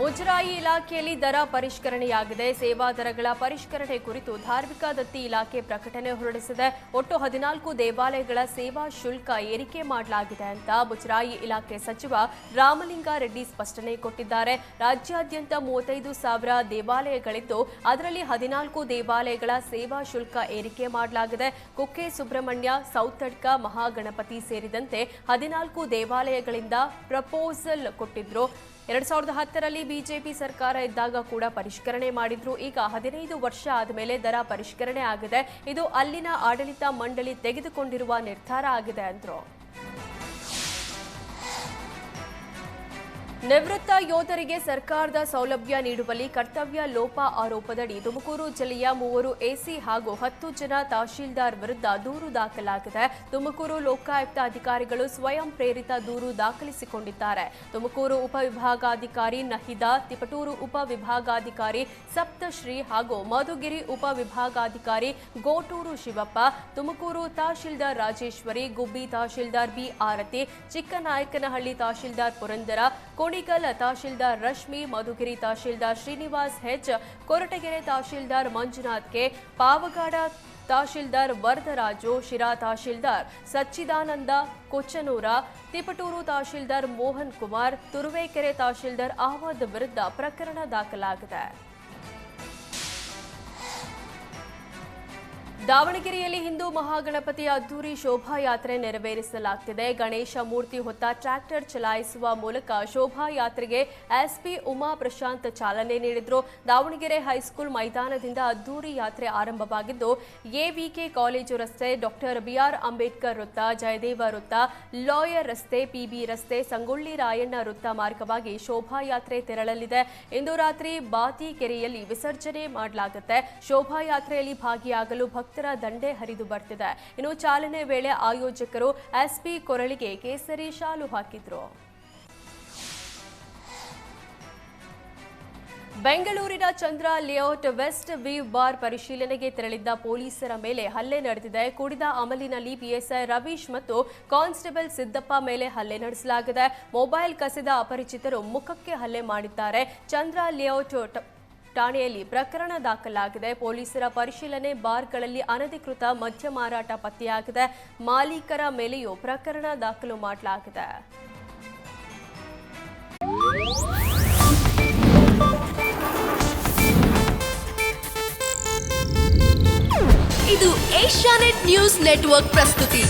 ಮುಜರಾಯಿ ಇಲಾಖೆಯಲ್ಲಿ ದರ ಪರಿಷ್ಕರಣೆಯಾಗಿದೆ. ಸೇವಾ ದರಗಳ ಪರಿಷ್ಕರಣೆ ಕುರಿತು ಧಾರ್ಮಿಕ ದತ್ತಿ ಇಲಾಖೆ ಪ್ರಕಟಣೆ ಹೊರಡಿಸಿದೆ. ಒಟ್ಟು ಹದಿನಾಲ್ಕು ದೇವಾಲಯಗಳ ಸೇವಾ ಶುಲ್ಕ ಏರಿಕೆ ಮಾಡಲಾಗಿದೆ ಅಂತ ಮುಜರಾಯಿ ಇಲಾಖೆ ಸಚಿವ ರಾಮಲಿಂಗಾರೆಡ್ಡಿ ಸ್ಪಷ್ಟನೆ ಕೊಟ್ಟಿದ್ದಾರೆ. ರಾಜ್ಯಾದ್ಯಂತ ಮೂವತ್ತೈದು ಸಾವಿರ ದೇವಾಲಯಗಳಿದ್ದು, ಅದರಲ್ಲಿ ಹದಿನಾಲ್ಕು ದೇವಾಲಯಗಳ ಸೇವಾ ಶುಲ್ಕ ಏರಿಕೆ ಮಾಡಲಾಗಿದೆ. ಕುಕ್ಕೆ ಸುಬ್ರಹ್ಮಣ್ಯ, ಸೌತಡ್ಕ, ಮಹಾಗಣಪತಿ ಸೇರಿದಂತೆ ಹದಿನಾಲ್ಕು ದೇವಾಲಯಗಳಿಂದ ಪ್ರಪೋಸಲ್ ಕೊಟ್ಟಿದ್ರು. ಎರಡ್ ಸಾವಿರದ ಹತ್ತರಲ್ಲಿ ಬಿಜೆಪಿ ಸರ್ಕಾರ ಇದ್ದಾಗ ಕೂಡ ಪರಿಷ್ಕರಣೆ ಮಾಡಿದ್ರು. ಈಗ ಹದಿನೈದು ವರ್ಷ ಆದಮೇಲೆ ದರ ಪರಿಷ್ಕರಣೆ ಆಗಿದೆ. ಇದು ಅಲ್ಲಿನ ಆಡಳಿತ ಮಂಡಳಿ ತೆಗೆದುಕೊಂಡಿರುವ ನಿರ್ಧಾರ ಆಗಿದೆ ಅಂದ್ರು. ನಿವೃತ್ತ ಯೋಧರಿಗೆ ಸರ್ಕಾರದ ಸೌಲಭ್ಯ ನೀಡುವಲ್ಲಿ ಕರ್ತವ್ಯ ಲೋಪ ಆರೋಪದಡಿ ತುಮಕೂರು ಜಿಲ್ಲೆಯ ಮೂವರು ಎಸಿ ಹಾಗೂ ಹತ್ತು ಜನ ತಹಶೀಲ್ದಾರ್ ವಿರುದ್ಧ ದೂರು ದಾಖಲಾಗಿದೆ. ತುಮಕೂರು ಲೋಕಾಯುಕ್ತ ಅಧಿಕಾರಿಗಳು ಸ್ವಯಂ ಪ್ರೇರಿತ ದೂರು ದಾಖಲಿಸಿಕೊಂಡಿದ್ದಾರೆ. ತುಮಕೂರು ಉಪವಿಭಾಗಾಧಿಕಾರಿ ನಹಿದಾ, ತಿಪಟೂರು ಉಪವಿಭಾಗಾಧಿಕಾರಿ ಸಪ್ತಶ್ರೀ ಹಾಗೂ ಮಧುಗಿರಿ ಉಪವಿಭಾಗಾಧಿಕಾರಿ Goturu Shivappa, Tumakuru tahsildar Rajeshwari, Gubbi tahsildar B Aarathi, Chikkanayakanahalli tahsildar Purandara Kunigal tahsildar Rashmi, Madhugiri tahsildar Srinivas H, Koratagere tahsildar Manjunath K, Pavagada tahsildar Varadaraju, Sira tahsildar Sachidananda, Kochchanura, Tiptur tahsildar Mohan Kumar, Turuvekere tahsildar Ahmed ವಿರುದ್ಧ ಪ್ರಕರಣ ದಾಖಲಾಗಿದೆ. ದಾವಣಗೆರೆಯಲ್ಲಿ ಹಿಂದೂ ಮಹಾಗಣಪತಿಯ ಅದ್ದೂರಿ ಶೋಭಾಯಾತ್ರೆ ನೆರವೇರಿಸಲಾಗುತ್ತಿದೆ ಗಣೇಶ ಮೂರ್ತಿ ಹೊತ್ತ tractor ಚಲಾಯಿಸುವ ಮೂಲಕ ಶೋಭಾಯಾತ್ರೆಗೆ SP Uma Prashant ಚಾಲನೆ ನೀಡಿದ್ರು. ದಾವಣಗೆರೆ ಹೈಸ್ಕೂಲ್ ಮೈದಾನದಿಂದ ಅದ್ದೂರಿ ಯಾತ್ರೆ ಆರಂಭವಾಗಿದ್ದು, ಎವಿಕೆ ಕಾಲೇಜು ರಸ್ತೆ, ಡಾಕ್ಟರ್ ಬಿಆರ್ ಅಂಬೇಡ್ಕರ್ ವೃತ್ತ, ಜಯದೇವ ವೃತ್ತ, ಲಾಯರ್ ರಸ್ತೆ, ಪಿಬಿ ರಸ್ತೆ, ಸಂಗೊಳ್ಳಿ ರಾಯಣ್ಣ ವೃತ್ತ ಮಾರ್ಗವಾಗಿ ಶೋಭಾಯಾತ್ರೆ ತೆರಳಲಿದೆ. ಇಂದು ರಾತ್ರಿ ಬಾತಿ ಕೆರೆಯಲ್ಲಿ ವಿಸರ್ಜನೆ ಮಾಡಲಾಗುತ್ತೆ. ಶೋಭಾಯಾತ್ರೆಯಲ್ಲಿ ಭಾಗಿಯಾಗಲು ಭಕ್ತರ ದಂಡೆ ಹರಿದು ಬರ್ತಿದೆ. ಇನ್ನು ಚಾಲನೆ ವೇಳೆ ಆಯೋಜಕರು ಎಸ್ಪಿ ಕೊರಳಿಗೆ ಕೇಸರಿ ಶಾಲು ಹಾಕಿದ್ರು. ಬೆಂಗಳೂರಿನ Chandra layout west view bar ಪರಿಶೀಲನೆಗೆ ತೆರಳಿದ್ದ ಪೊಲೀಸರ ಮೇಲೆ ಹಲ್ಲೆ ನಡೆದಿದೆ. ಕುಡಿದ ಅಮಲಿನಲ್ಲಿ ಪಿಎಸ್ಐ ರವೀಶ್ ಮತ್ತು ಕಾನ್ಸ್ಟೇಬಲ್ ಸಿದ್ದಪ್ಪ ಮೇಲೆ ಹಲ್ಲೆ ನಡೆಸಲಾಗಿದೆ. ಮೊಬೈಲ್ ಕಸಿದ ಅಪರಿಚಿತರು ಮುಖಕ್ಕೆ ಹಲ್ಲೆ ಮಾಡಿದ್ದಾರೆ. ಚಂದ್ರ ಲೇಔಟ್ ಠಾಣೆಯಲ್ಲಿ ಪ್ರಕರಣ ದಾಖಲಾಗಿದೆ. ಪೊಲೀಸರ ಪರಿಶೀಲನೆ ಬಾರ್ಗಳಲ್ಲಿ ಅನಧಿಕೃತ ಮದ್ಯ ಮಾರಾಟ ಪತ್ತೆಯಾಗಿದೆ. ಮಾಲೀಕರ ಮೇಲೆಯೂ ಪ್ರಕರಣ ದಾಖಲು ಮಾಡಲಾಗಿದೆ. ಇದು ಏಷ್ಯಾನೆಟ್ ನ್ಯೂಸ್ ನೆಟ್ವರ್ಕ್ ಪ್ರಸ್ತುತಿ.